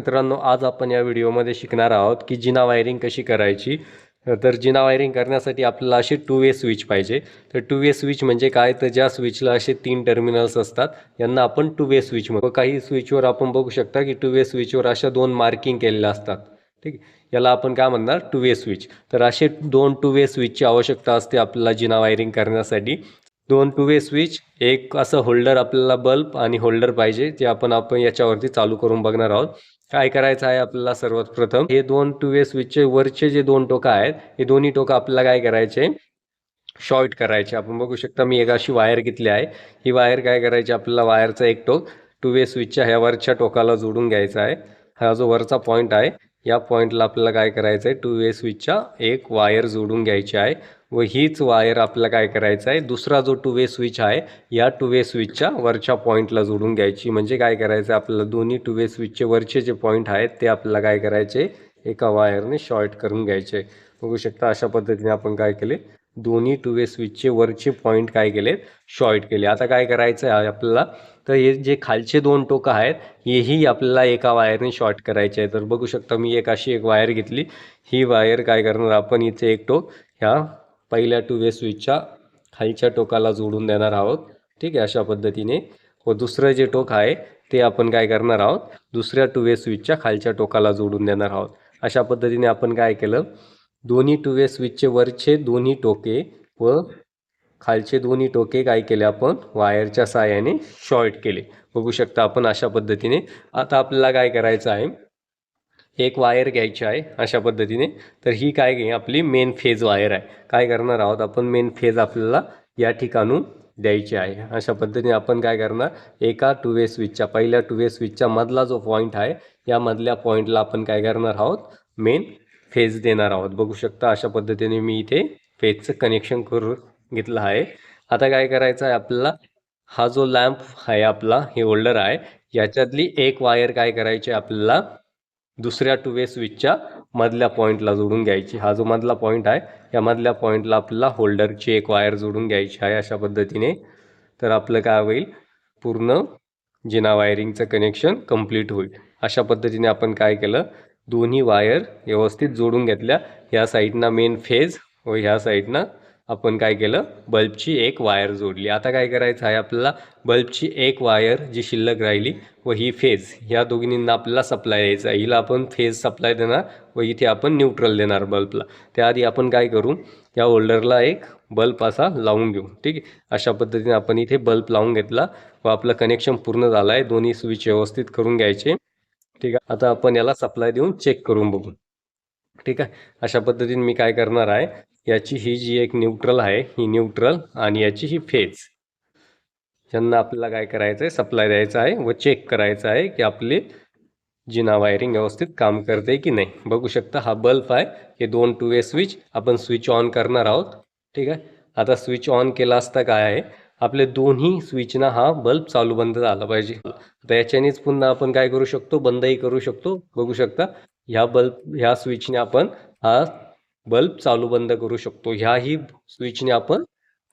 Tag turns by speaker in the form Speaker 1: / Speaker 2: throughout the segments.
Speaker 1: मित्रांनो आज आपण या व्हिडिओमध्ये शिकणार आहोत की जिना वायरिंग कशी करायची. तर जिना वायरिंग करण्यासाठी आपल्याला असे टू वे स्विच पाहिजे. तर टू वे स्विच म्हणजे काय? तर ज्या स्विचला असे तीन टर्मिनल्स असतात यांना आपण टू वे स्विच म्हणतो. काही स्विचवर आपण बघू शकता की टू वे स्विचवर अशा दोन मार्किंग केलेल्या असतात. ठीक याला आपण काय म्हणणार? टू वे स्विच तर असे दोन टू वे स्विचची आवश्यकता असते आपल्याला जिना वायरिंग करण्यासाठी. दोन टू वे स्विच एक असं होल्डर आपल्याला बल्ब आणि होल्डर पाहिजे ते आपण आपण याच्यावरती चालू करून बघणार आहोत. काय करायचं आहे आपल्याला सर्वात प्रथम? हे दोन टू वे स्विचचे वरचे जे दोन टोकं आहेत हे दोन्ही टोकं आपल्याला काय करायचे? शॉर्ट करायचे. आपण बघू शकता मी एक अशी वायर घेतली आहे. ही वायर काय करायची? आपल्याला वायरचा एक टोक टू वे स्विचच्या ह्या वरच्या टोकाला जोडून घ्यायचा आहे. हा जो वरचा पॉईंट आहे या पॉईंटला आपल्याला काय करायचं आहे टू वे स्विचच्या एक वायर जोडून घ्यायची आहे. व हीच वायर आपल्याला काय करायचं आहे दुसरा जो टू वे स्विच आहे या टू वे स्विचच्या वरच्या पॉईंटला जोडून घ्यायची. म्हणजे काय करायचं आहे आपल्याला दोन्ही टू वे स्विचचे वरचे जे पॉईंट आहेत ते आपल्याला काय करायचे? एका वायरने शॉर्ट करून घ्यायचे. बघू शकता अशा पद्धतीने आपण काय केले? दोन्ही टू वे स्विचचे वरचे पॉईंट काय केले शॉर्ट केले. आता काय करायचं आहे आपल्याला? तर हे जे खालचे दोन टोकं आहेत हेही आपल्याला एका वायरने शॉर्ट करायचे आहे तर बघू शकता मी एक अशी एक वायर घेतली. ही वायर काय करणार? आपण इथे एक टोक ह्या पहिल्या टू वे स्विचच्या खालच्या टोकाला जोडून देणार आहोत. ठीक आहे? अशा पद्धतीने. व दुसरं जे टोक आहे ते आपण काय करणार आहोत? दुसऱ्या टू वे स्विचच्या खालच्या टोकाला जोडून देणार आहोत. अशा पद्धतीने आपण काय केलं? दोन्ही टू वे स्विचचे वरचे दोन्ही टोके व खालचे दोन्ही टोके काय केले आपण? वायरच्या साहाय्याने शॉर्ट केले. बघू शकता आपण अशा पद्धतीने. आता आपल्याला काय करायचं आहे? एक वायर घ्यायची आहे अशा पद्धतीने. तर ही काय घे आपली मेन फेज वायर आहे. काय करणार आहोत? आपण मेन फेज आपल्याला या ठिकाणून द्यायची आहे. अशा पद्धतीने आपण काय करणार? एका टू वे स्विचच्या पहिल्या टू वे स्विचच्या मधला जो पॉईंट आहे या मधल्या पॉईंटला आपण काय करणार आहोत? मेन फेज देणार आहोत. बघू शकता अशा पद्धतीने मी इथे फेजचं कनेक्शन करून घेतलं आहे. आता काय करायचं आहे आपल्याला? हा जो लॅम्प आहे आपला हे होल्डर आहे. याच्यातली एक वायर काय करायची आहे आपल्याला? दुसऱ्या टू वे स्विचच्या मधल्या पॉईंटला जोडून घ्यायची. हा जो मधला पॉईंट आहे या मधल्या पॉईंटला आपल्याला होल्डरची एक वायर जोडून घ्यायची आहे अशा पद्धतीने. तर आपलं काय होईल? पूर्ण जिना वायरिंगचं कनेक्शन कंप्लीट होईल. अशा पद्धतीने आपण काय केलं? दोन्ही वायर व्यवस्थित जोडून घेतल्या. ह्या साईडनं मेन फेज व ह्या साईडनं आपण काय केलं? बल्बची एक वायर जोडली. आता काय करायचं आहे? आपल्याला बल्बची एक वायर जी शिल्लक राहिली व ही फेज ह्या दोघींना आपल्याला सप्लाय द्यायचा आहे. हिला आपण फेज सप्लाय देणार व इथे आपण न्यूट्रल देणार बल्बला त्याआधी आपण काय करू? या होल्डरला एक बल्ब असा लावून घेऊ. ठीक आहे? अशा पद्धतीने आपण इथे बल्ब लावून घेतला व आपलं कनेक्शन पूर्ण झालं आहे. दोन्ही स्विच व्यवस्थित करून घ्यायचे. ठीक आहे? आता आपण याला सप्लाय देऊन चेक करून बघू. ठीक आहे? अशा पद्धतीने मी काय करणार आहे याची ही जी एक न्यूट्रल आहे ही न्यूट्रल आणि याची ही फेज यांना आपल्याला काय करायचं आहे सप्लाय द्यायचा आहे व चेक करायचं आहे की आपली जिना वायरिंग व्यवस्थित काम करते की नाही. बघू शकता हा बल्ब आहे. हे दोन टू वे स्विच आपण स्विच ऑन करणार आहोत. ठीक आहे? आता स्विच ऑन केला असता काय आहे? आपले दोन्ही स्विचना हा बल्ब चालू बंद झाला पाहिजे. आता याच्यानेच पुन्हा आपण काय करू शकतो? बंदही करू शकतो. बघू शकता. ह्या बल्ब ह्या स्विचने आपण हा बल्ब चालू बंद करू शकतो. ह्याही स्विचने आपण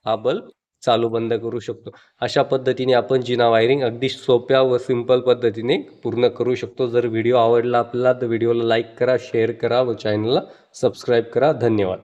Speaker 1: हा बल्ब चालू बंद करू शकतो. अशा पद्धतीने आपण जिना वायरिंग अगदी सोप्या व सिंपल पद्धतीने पूर्ण करू शकतो. जर व्हिडिओ आवडला आपल्याला तर व्हिडिओला लाईक करा शेअर करा व चॅनलला सबस्क्राईब करा. धन्यवाद.